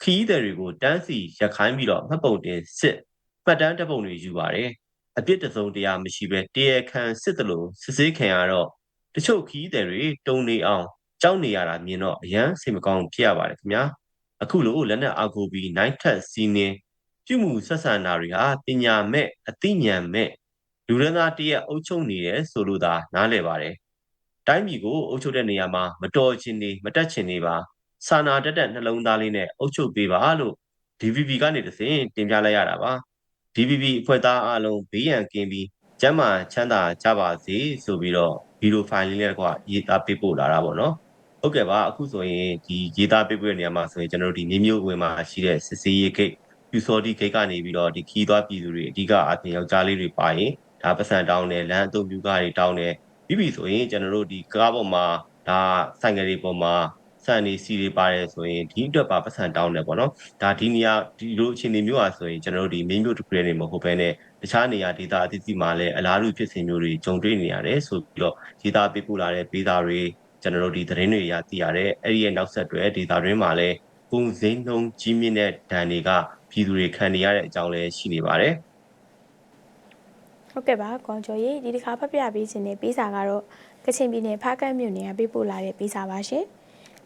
ခီးသည်တွေကိုတန်းစီရက်ခိုင်းပြီးတော့မှတ်ပုံတင်စစ်မှတ်တမ်းတပ်ပုံတွေယူပါတယ် အပြစ်တစုံတရားမရှိပဲတရားခံစစ်တလို့စစ်ဆေးခံရတော့တချို့ခီးသည်တွေတုံနေအောင်ကြောက်နေရတာမြင်တော့အရန်စိတ်မကောင်းဖြစ်ရပါတယ်ခင်ဗျာအခုလိုလက်နက်အာကိုပြီးနိုင်ထက်စီးနေပြုမှုဆက်ဆံတာတွေဟာပညာမဲ့အသိဉာဏ်မဲ့လူရင်းသားတရက်အုပ်ချုပ်နေတယ်ဆိုလို့သာနားလည်ပါတယ်တိုင်းပြည်ကိုအုပ်ချုပ်တဲ့နေရာမှာမတော်ချင်းနေမတက်ချင်နေပါစာနာတက်တဲ့နှလုံးသားလေးနဲ့အုပ်ချုပ်ပေးပါလို့ DVB ကနေတစဉ်တင်ပြလိုက်ရတာပါ DVB အဖွဲ့သားအားလုံးဘေးရန်ကင်းပြီးကျမ်းမာချမ်းသာကြပါစေဆိုပြီးတော့ဗီဒီယိုဖိုင်လေးနဲ့ကွာရေးသားပေးပို့လာတာပေါ့နော်ဟုတ်ကဲ့ပါအခုဆိုရင်ဒီရေးသားပေးပို့တဲ့နေရာမှာဆိုရင်ကျွန်တော်တို့ဒီမြေမျိုးဝင်မှာရှိတဲ့စစ်စေးရေးဂိတ်ပြူစော်ဒီဂိတ်ကနေပြီးတော့ဒီခီးသွားပြည်သူတွေအဓိကအပြင်ယောက်ျားလေးတွေပါရင်ဒါပတ်စံတောင်းတယ်လမ်းအုပ်ပြူကားတွေတောင်းတယ်ပြီးပြီဆိုရင်ကျွန်တော်တို့ဒီကားပေါ်မှာဒါဆိုင်ကယ်တွေပေါ်မှာ ဆန်နေစီတွေပါတယ်ဆိုရင်ဒီအတွက်ပါပတ်စံတောင်းတယ်ပေါ့နော်ဒါဒီနေရာဒီလိုအခြေအနေမျိုးอ่ะဆိုရင်ကျွန်တော်တို့ဒီမင်းမျိုးတစ်ခုတည်းနေမဟုတ်ဘဲနဲ့တခြားနေရာဒေသအသီးသီးမှာလည်းအလားတူဖြစ်စဉ်မျိုးတွေကြုံတွေ့နေရတယ်ဆိုပြီးတော့ဒေသပေးပို့လာတဲ့ပေးသားတွေကျွန်တော်တို့ဒီသတင်းတွေရသိရတယ်အဲ့ဒီရဲ့နောက်ဆက်တွဲဒေသတွင်းမှာလည်းကုန်စည်နှုန်းကြီးမြင့်တဲ့ဒဏ်တွေကပြည်သူတွေခံနေရတဲ့အကြောင်းလည်းရှိနေပါတယ်ဟုတ်ကဲ့ပါကွန်ကျော်ရေဒီတစ်ခါဖတ်ပြပေးခြင်းနဲ့ပေးစာကတော့ကချင်ပြည်နယ်ဖားကန့်မြို့နယ်ကပေးပို့လာတဲ့ပေးစာပါရှင်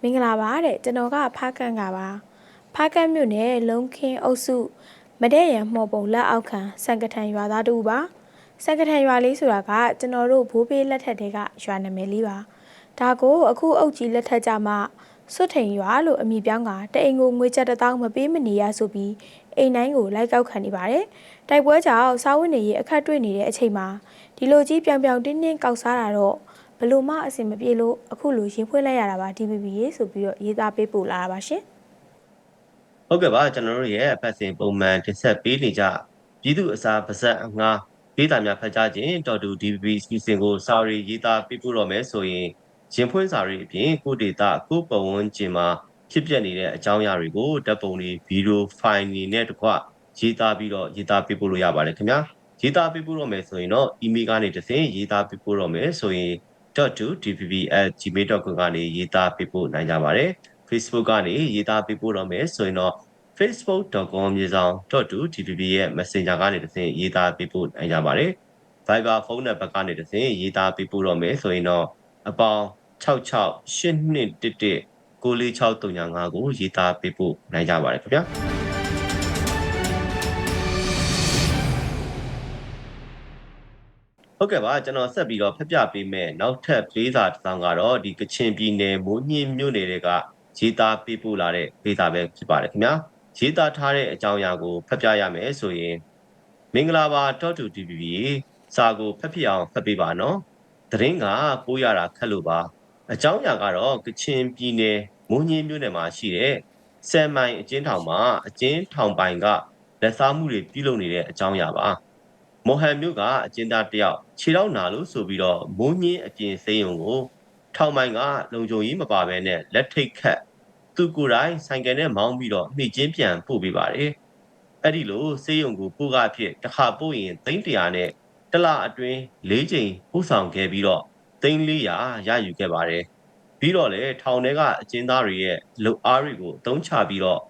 မင်္ဂလာပါတဲ့ကျွန်တော်ကဖားကန့်ကပါဖားကန့်မြို့နယ်လုံခင်းအုပ်စုမတဲ့ရန်မှော်ပုံလက်အောက်ခံစံကထန်ရွာသားတူပါစံကထန်ရွာလေးဆိုတာကကျွန်တော်တို့ဘိုးဘေးလက်ထက်တွေကရွာနာမည်လေးပါဒါကိုအခုအုပ်ကြီးလက်ထက်ကြမှာစွတ်ထိန်ရွာလို့အမည်ပြောင်းကတအိမ်ကိုငွေချက်တစ်သောင်းမပေးမနေရဆိုပြီးအိမ်တိုင်းကိုလိုက်ကောက်ခံနေပါတယ်။တိုက်ပွဲကြောင့်စားဝတ်နေရေးအခက်တွေ့နေတဲ့အချိန်မှာဒီလိုကြီးပြောင်ပြောင်တင်းတင်းကောက်စားတာတော့ ဘလို့မှအဆင်မပြေလို့အခုလိုရင်ဖွင့်လိုက်ရတာပါ DPP ရေဆိုပြီးတော့ရေးသားပေးပို့လာတာပါရှင်ဟုတ်ကဲ့ပါကျွန်တော်တို့ရဲ့အဖက်စဉ်ပုံမှန်တင်ဆက်ပေးနေကြပြည်သူအစာပါဇက်အငှားဒေတာများဖတ်ကြားခြင်းတော်တူ DVB စီစဉ်ကိုစာရီရေးသားပေးပို့တော့မယ်ဆိုရင်ရင်ဖွင့်စာရီအပြင်ကိုဒေတာကိုပဝန်းကျင်မှာဖြစ်ပျက်နေတဲ့အကြောင်းအရာတွေကိုဓာတ်ပုံတွေဗီဒီယိုဖိုင်တွေနဲ့တကွရေးသားပြီးတော့ရေးသားပေးပို့လို့ရပါတယ်ခင်ဗျာရေးသားပေးပို့တော့မယ်ဆိုရင်တော့ email ကနေတစ်ဆင့်ရေးသားပေးပို့တော့မယ်ဆိုရင် .2dvb@gmail.com ကနေရေးသားပေးပို့နိုင်ကြပါတယ် Facebook ကနေရေးသားပေးပို့တော့မယ်ဆိုရင်တော့ facebook.com မြေဆောင် .2dvb ရဲ့ Messenger ကနေတစ်ဆင့်ရေးသားပေးပို့နိုင်ကြပါတယ်။ Viber ဖုန်းနံပါတ်ကနေတစ်ဆင့်ရေးသားပေးပို့တော့မယ်ဆိုရင်တော့အပေါင်း668211 94635ကိုရေးသားပေးပို့နိုင်ကြပါတယ်ခင်ဗျာ။ ဟုတ်ကဲ့ပါကျွန်တော်ဆက်ပြီးတော့ဖျက်ပြပေးမယ်နောက်ထပ်လေးစာတစ်စောင်းကတော့ဒီကချင်ပြည်နယ်မိုးညင်းမြို့နယ်တွေကရေးသားပေးပို့လာတဲ့လေးစာပဲဖြစ်ပါတယ်ခင်ဗျာရေးသားထားတဲ့အကြောင်းအရာကိုဖျက်ပြရမယ်ဆိုရင်မင်္ဂလာပါ .2tv စာကိုဖတ်ပြအောင်ဖတ်ပေးပါနော်သတင်းကပိုးရတာခက်လို့ပါ အကြောင်းအရာကတော့ကချင်ပြည်နယ်မိုးညင်းမြို့နယ်မှာရှိတဲ့ဆယ်မိုင်အကျဉ်းထောင်မှာအကျဉ်းထောင်ပိုင်ကလက်စားမှုတွေပြုလုပ်နေတဲ့အကြောင်းအရာပါ မော်ဟန်မြို့ကအကျဉ်းသားတယောက်ခြေထောက်နာလို့ဆိုပြီးတော့မိုးညင်းအပြင်စေးရုံကိုထောင်ပိုင်ကလုံခြုံရေးမပါဘဲနဲ့လက်ထိတ်ခတ်သူကိုယ်တိုင်ဆိုင်ကယ်နဲ့မောင်းပြီးတော့နှိချင်းပြန်ပို့ပေးပါတယ်အဲ့ဒီလိုစေးရုံကိုပို့ကအဖြစ်တစ်ခါပို့ရင်သိန်းတရာနဲ့တလအတွင်း၄ချိန်ပို့ဆောင်ခဲ့ပြီးတော့သိန်း400ရယူခဲ့ပါတယ်ပြီးတော့လေထောင်ထဲကအကျဉ်းသားတွေရဲ့လုံအားတွေကိုအသုံးချပြီးတော့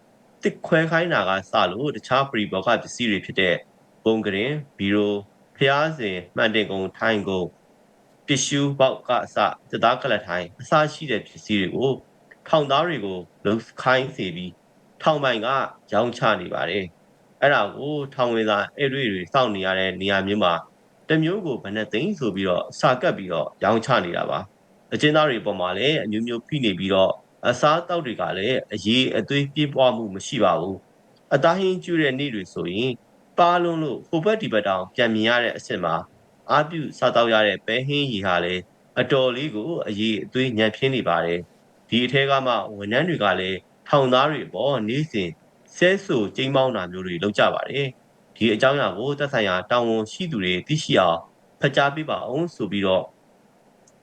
တစ်ခွဲခိုင်းတာကစလို့တခြားပရိဘောဂပစ္စည်းတွေဖြစ်တဲ့ ပုံကရင်ဘီရိုဖျားစဉ်မှန်တင်ကုန်ထိုင်ကုန်တ िश ူးပေါက်ကအစသသားကလထိုင်အစရှိတဲ့ပစ္စည်းတွေကိုထောင်သားတွေကိုလုံခိုင်းစေပြီးထောင်ပိုင်ကရောင်းချနေပါတယ်အဲ့ဒါကိုထောင်ဝင်သားအဲ့တွေတွေစောင့်နေရတဲ့နေရာမျိုးမှာတမျိုးကိုဘယ်နဲ့သိန်းဆိုပြီးတော့စာကပ်ပြီးတော့ရောင်းချနေတာပါအကျဉ်းသားတွေပေါ်မှာလည်းအမျိုးမျိုးဖိနေပြီးတော့အစားတောက်တွေကလည်းအရေးအသွေးပြေးပွားမှုမရှိပါဘူးအသားဟင်းကျွတဲ့နေ့တွေဆိုရင် ပါလုံးလို့ဟိုဘက်ဒီဘက်တောင်ပြန်မြင်ရတဲ့အစ်စ်မှာအာပြုစားတောက်ရတဲ့ပဲဟင်းရီဟာလည်းအတော်လေးကိုအရေးအသွေးညံပြင်းနေပါတယ်ဒီအထက်ကမှဝန်ထမ်းတွေကလည်းထောင်သားတွေပေါ်နေ့စဉ်ဆဲဆူကျိမ်းပေါင်းတာမျိုးတွေလုပ်ကြပါတယ်ဒီအကြောင်းအရာကိုသက်ဆိုင်ရာတာဝန်ရှိသူတွေသိရှိအောင်ဖတ်ကြားပေးပါအောင်ဆိုပြီးတော့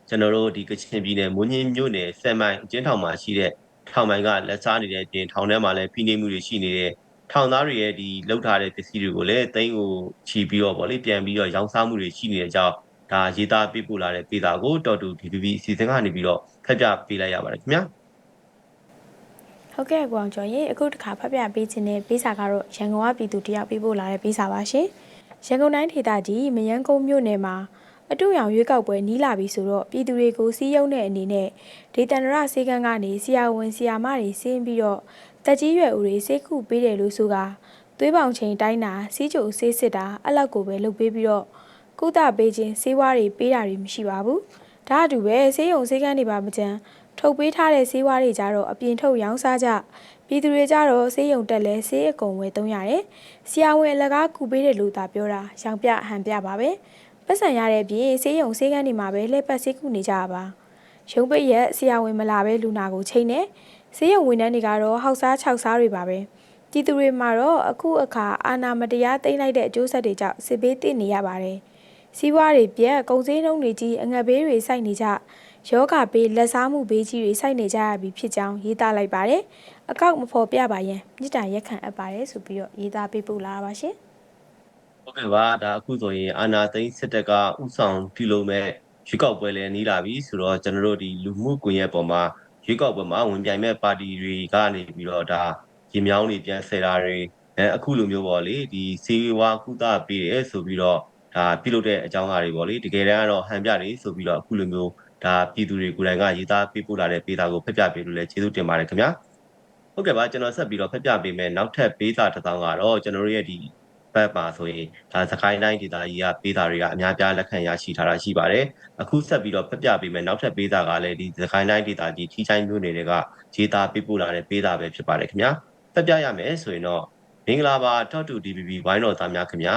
ကျွန်တော်တို့ဒီကချင်ပြည်နယ်မွန်းညင်းမြို့နယ်စက်မိုင်အကျဉ်းထောင်မှာရှိတဲ့ထောင်မိုင်ကလက်စားနေတဲ့အပြင်ထောင်ထဲမှာလည်းဖိနှိပ်မှုတွေရှိနေတဲ့ ထောင်သားတွေရဲ့ဒီလောက်ထားတဲ့ပစ္စည်းတွေကိုလည်းတိန်းကိုချီပြီးတော့ဗောလေပြန်ပြီးတော့ရောင်းစားမှုတွေရှိနေတဲ့အကြောင်းဒါရေးသားပေးပို့လာတဲ့ပေးစာကိုတော်တူ DPP အစီအစဉ်ကနေပြီးတော့ဖတ်ပြပေးလိုက်ရပါတယ်ခင်ဗျာဟုတ်ကဲ့ကွန်ကျော်ရေအခုတစ်ခါဖတ်ပြပေးခြင်းတဲ့ပေးစာကတော့ရန်ကုန်ကပြည်သူတယောက်ပေးပို့လာတဲ့ပေးစာပါရှင်ရန်ကုန်တိုင်းဒေသကြီးမယန်းကုန်းမြို့နယ်မှာအတူရောင်ရွေးကောက်ပွဲနီးလာပြီဆိုတော့ပြည်သူတွေကိုစီးရုံးတဲ့အနေနဲ့ဒေသန္တရစေကန်းကနေဆရာဝန်ဆရာမတွေဆင်းပြီးတော့ တက်ကြီးရွယ်ဦးတွေစေခုပေးတယ်လို့ဆိုကသွေးပေါင်ချိန်တိုင်းတာစီးကြိုဆေးစစ်တာအဲ့လောက်ကိုပဲလုပ်ပေးပြီးတော့ကုသပေးခြင်းစေဝါတွေပေးတာတွေမရှိပါဘူးဒါအတူပဲဆေးရုံဆေးကန်းတွေပါမကြမ်းထုတ်ပေးထားတဲ့ဆေးဝါးတွေကြတော့အပြင်ထုတ်ရောင်းစားကြပြည်သူတွေကြတော့ဆေးရုံတက်လဲဆေးအကုန်ဝယ်သုံးရတယ်ဆရာဝန်အလကားကူပေးတယ်လို့သာပြောတာရောင်ပြဟန်ပြပါပဲပတ်စံရတဲ့ပြင်ဆေးရုံဆေးကန်းတွေမှာပဲလှည့်ပတ်ဆေးကူနေကြပါရုံးပိတ်ရက်ဆရာဝန်မလာပဲလူနာကိုချိန်နေ ဈေးရုံဝန်ထမ်းတွေကတော့ဟောက်စားခြောက်စားတွေပါပဲပြည်သူတွေမှာတော့အခုအခါအာနာမတရားတိမ့်လိုက်တဲ့အကျိုးဆက်တွေကြောင့်စစ်ဘေးတည်နေရပါတယ်စီးပွားတွေပြက်ကုန်စည်နှုန်းတွေကြီးအငတ်ဘေးတွေစိုက်နေကြယောဂဘေးလက်စားမှုဘေးကြီးတွေစိုက်နေကြရပြီဖြစ်ကြောင်းရေးသားလိုက်ပါတယ်အကောက်မဖော်ပြပါရင်မြစ်တာရက်ခံအပ်ပါတယ်ဆိုပြီးတော့ရေးသားပေးပို့လာတာပါရှင်ဟုတ်ကဲ့ပါဒါအခုဆိုရင်အာနာသိန်းစစ်တပ်ကဥဆောင်ပြုလုပ်မဲ့ရွေးကောက်ပွဲလည်းနီးလာပြီဆိုတော့ကျွန်တော်တို့ဒီလူမှုကွန်ရက်ပေါ်မှာ ရွေးကောက်ပွဲမှာဝင်ပြိုင်မဲ့ပါတီတွေကနေပြီးတော့ဒါရေမြောင်းတွေပြန်ဆယ်တာတွေအဲအခုလိုမျိုးပေါ့လေဒီစီဝါကုသပေးရဲဆိုပြီးတော့ဒါပြုလုပ်တဲ့အကြောင်းအရာတွေပေါ့လေတကယ်တမ်းကတော့ဟန်ပြတွေဆိုပြီးတော့အခုလိုမျိုးဒါပြည်သူတွေကိုယ်တိုင်ကရေးသားပေးပို့လာတဲ့ပေးတာကိုဖက်ပြပေးလို့လည်းကျေးဇူးတင်ပါတယ်ခင်ဗျာဟုတ်ကဲ့ပါကျွန်တော်ဆက်ပြီးတော့ဖက်ပြပေးမယ်နောက်ထပ်ပေးစာတစ်စောင်းကတော့ကျွန်တော်တို့ရဲ့ဒီ ဘက်မှာဆိုရင်ဒါစကိုင်းတိုင်းဒေသကြီးကပေးစာတွေကအများပြားလက်ခံရရှိထားတာရှိပါတယ်အခုဆက်ပြီးတော့ဖက်ပြပေးမယ်နောက်ထပ်ပေးစာကလည်းဒီစကိုင်းတိုင်းဒေသကြီးထီချိုင်းမြို့နယ်တွေကရေးသားပေးပို့လာတဲ့ပေးစာပဲဖြစ်ပါတယ်ခင်ဗျာဖက်ပြရမယ်ဆိုရင်တော့မင်္ဂလာပါ Talk to DBB ဝိုင်းတော်သားများခင်ဗျာ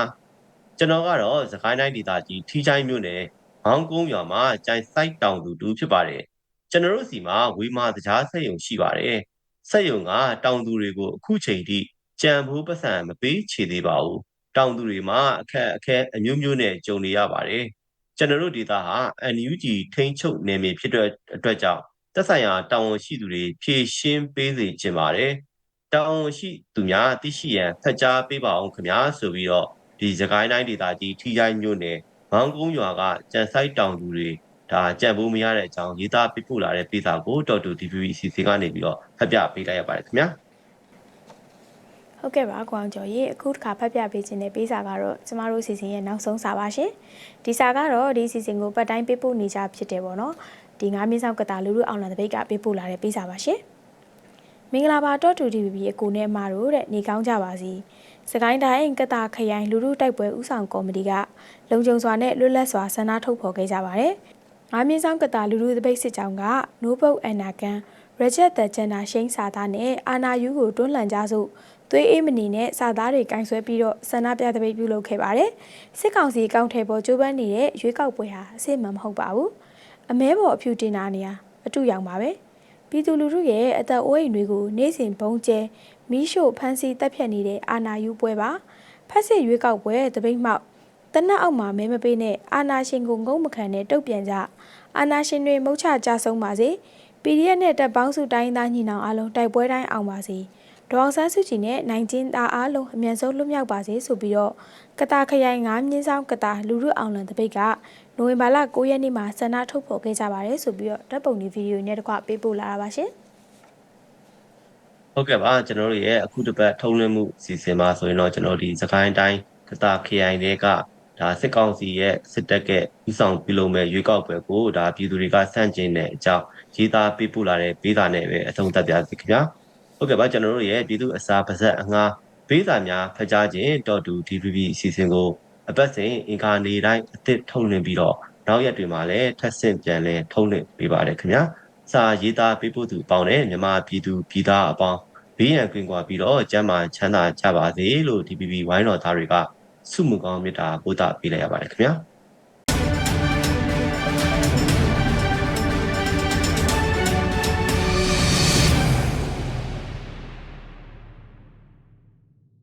ကျွန်တော်ကတော့စကိုင်းတိုင်းဒေသကြီးထီချိုင်းမြို့နယ်မောင်းကုန်းရွာမှာကြိုင်စိုက်တောင်သူတူဖြစ်ပါတယ်ကျွန်တော်တို့စီမှာဝေမာတကြားဆက်ယုံရှိပါတယ်ဆက်ယုံကတောင်သူတွေကိုအခုချိန်ထိကြံဖို့ပတ်စံမပေးချေသေးပါဘူး တောင်သူတွေမှာအခက်အခဲအမျိုးမျိုးနဲ့ကြုံနေရပါတယ်ကျွန်တော်တို့ဒေသဟာ NUG ထိန်းချုပ်နယ်မြေဖြစ်တဲ့အတွက်ကြောင့်သက်ဆိုင်ရာတာဝန်ရှိသူတွေဖြည့်ရှင်းပေးစေချင်ပါတယ်တောင်ရှိသူများသိရှိရန်ဖက်ကြားပေးပါအောင်ခင်ဗျာဆိုပြီးတော့ဒီစကိုင်းတိုင်းဒေသကြီးထီချိုင်းမြို့နယ်မောင်ကုန်းရွာကကြံစိုက်တောင်သူတွေဒါကြံဖို့မရတဲ့အကြောင်းရေးသားပေးပို့လာတဲ့ပေးစာကိုတော်တူ DVC ကနေပြီးတော့ဖတ်ပြပေးလိုက်ရပါတယ်ခင်ဗျာ ဟုတ်ကဲ့ပါကွာကျော်ရေအခုတစ်ခါဖတ်ပြပေးခြင်းတဲ့ပေးစာကတော့ကျမတို့စီစဉ်ရဲ့နောက်ဆုံးစာပါရှင်ဒီစာကတော့ဒီစီစဉ်ကိုပတ်တိုင်းပေးပို့နေကြဖြစ်တယ်ပေါ့နော်ဒီငါးမြင့်ဆောင်ကတာလူလူအောင်လာတဲ့ဘိတ်ကပေးပို့လာတဲ့ပေးစာပါရှင်မင်္ဂလာပါတော့တူ TVB အကိုနဲ့အမတို့တဲ့နေကောင်းကြပါစီစကိုင်းတိုင်းကတာခရိုင်လူလူတိုက်ပွဲဥဆောင်ကော်မတီကလုံခြုံစွာနဲ့လွတ်လပ်စွာဆန္ဒထုတ်ဖော်ခဲ့ကြပါတယ်ငါးမြင့်ဆောင်ကတာလူလူသပိတ်စစ်ကြောင်းကနိုးဘုတ်အနာကန်ရချက်တဲ့ဂျန်နာရှိန်စာသားနဲ့အာနာယူကိုတွန်းလှန်ကြစို့ သွေးအေးမနေနဲ့စာသားတွေကင်ဆွဲပြီးတော့ဆန္ဒပြတပိတ်ပြုလုပ်ခဲ့ပါတယ်။စစ်ကောင်စီကောင်းထဲပေါ်ကျိုးပန်းနေတဲ့ရွေးကောက်ပွဲဟာအစစ်မှန်မဟုတ်ပါဘူး။အမဲပေါ်အဖြူတင်တာနေရအတူရောင်ပါပဲ။ပြည်သူလူထုရဲ့အသက်အိုးအိမ်တွေကိုနေ့စဉ်ဘုံကျဲမီးရှို့ဖမ်းဆီးတပ်ဖြတ်နေတဲ့အာဏာယူပွဲပါ။ဖက်စစ်ရွေးကောက်ပွဲတပိတ်မှောက်တနက်အောက်မှာမဲမပေးနဲ့အာနာရှင်ကိုငုံမခံနဲ့တုတ်ပြန်ကြအာနာရှင်တွေမုတ်ချကြဆုံးပါစေ PDF နဲ့တပ်ပေါင်းစုတိုင်းသားညီနောင်အလုံးတိုက်ပွဲတိုင်းအောင်ပါစေ။ ဒေါအောင်ဆန်းစုကြည်နဲ့နိုင်ကျင်းသားအားလုံးအမြန်ဆုံးလွတ်မြောက်ပါစေဆိုပြီးတော့ကတာခရိုင်ငါးမြင်းဆောင်ကတာလူလူအောင်လန်တပိတ်ကနိုဝင်ဘာလ9ရက်နေ့မှာဆန္ဒထုတ်ဖော်ခဲ့ကြပါတယ်ဆိုပြီးတော့ဓာတ်ပုံဒီဗီဒီယိုနဲ့တကွပေးပို့လာတာပါရှင်ဟုတ်ကဲ့ပါကျွန်တော်တို့ရဲ့အခုတစ်ပတ်ထုံးလွှင့်မှုစီစဉ်မှာဆိုရင်တော့ကျွန်တော်ဒီစကိုင်းတိုင်းကတာခရိုင်တွေကဒါစစ်ကောင်စီရဲ့စစ်တပ်ကဥဆောင်ပြုလုပ်မဲ့ရွေးကောက်ပွဲကိုဒါပြည်သူတွေကစန့်ကျင်တဲ့အကြောင်းရေးသားပေးပို့လာတဲ့ပေးစာနဲ့ပဲအဆုံးသတ်ပြစီခင်ဗျာ ဟုတ်ကဲ့ပါကျွန်တော်တို့ရဲ့ပြည်သူအစာပါဇက်အငှားပေးစာများဖကြားခြင်းတော်တူ DVB အစီအစဉ်ကိုအပတ်စဉ်အင်္ဂါနေ့တိုင်းအသစ်ထုတ်လွှင့်ပြီးတော့နောက်ရက်တွေမှာလည်းထပ်ဆင့်ပြန်လဲထုတ်လွှင့်ပေးပါတယ်ခင်ဗျာစာရေးသားပေးပို့သူအပေါင်းနဲ့မြန်မာပြည်သူပြည်သားအပေါင်းဘေးရန်ကင်းကွာပြီးတော့ကျမ်းမာချမ်းသာကြပါစေလို့ DPP ဝိုင်းတော်သားတွေကဆုမကောင်းမေတ္တာပို့တာပေးလိုက်ရပါတယ်ခင်ဗျာ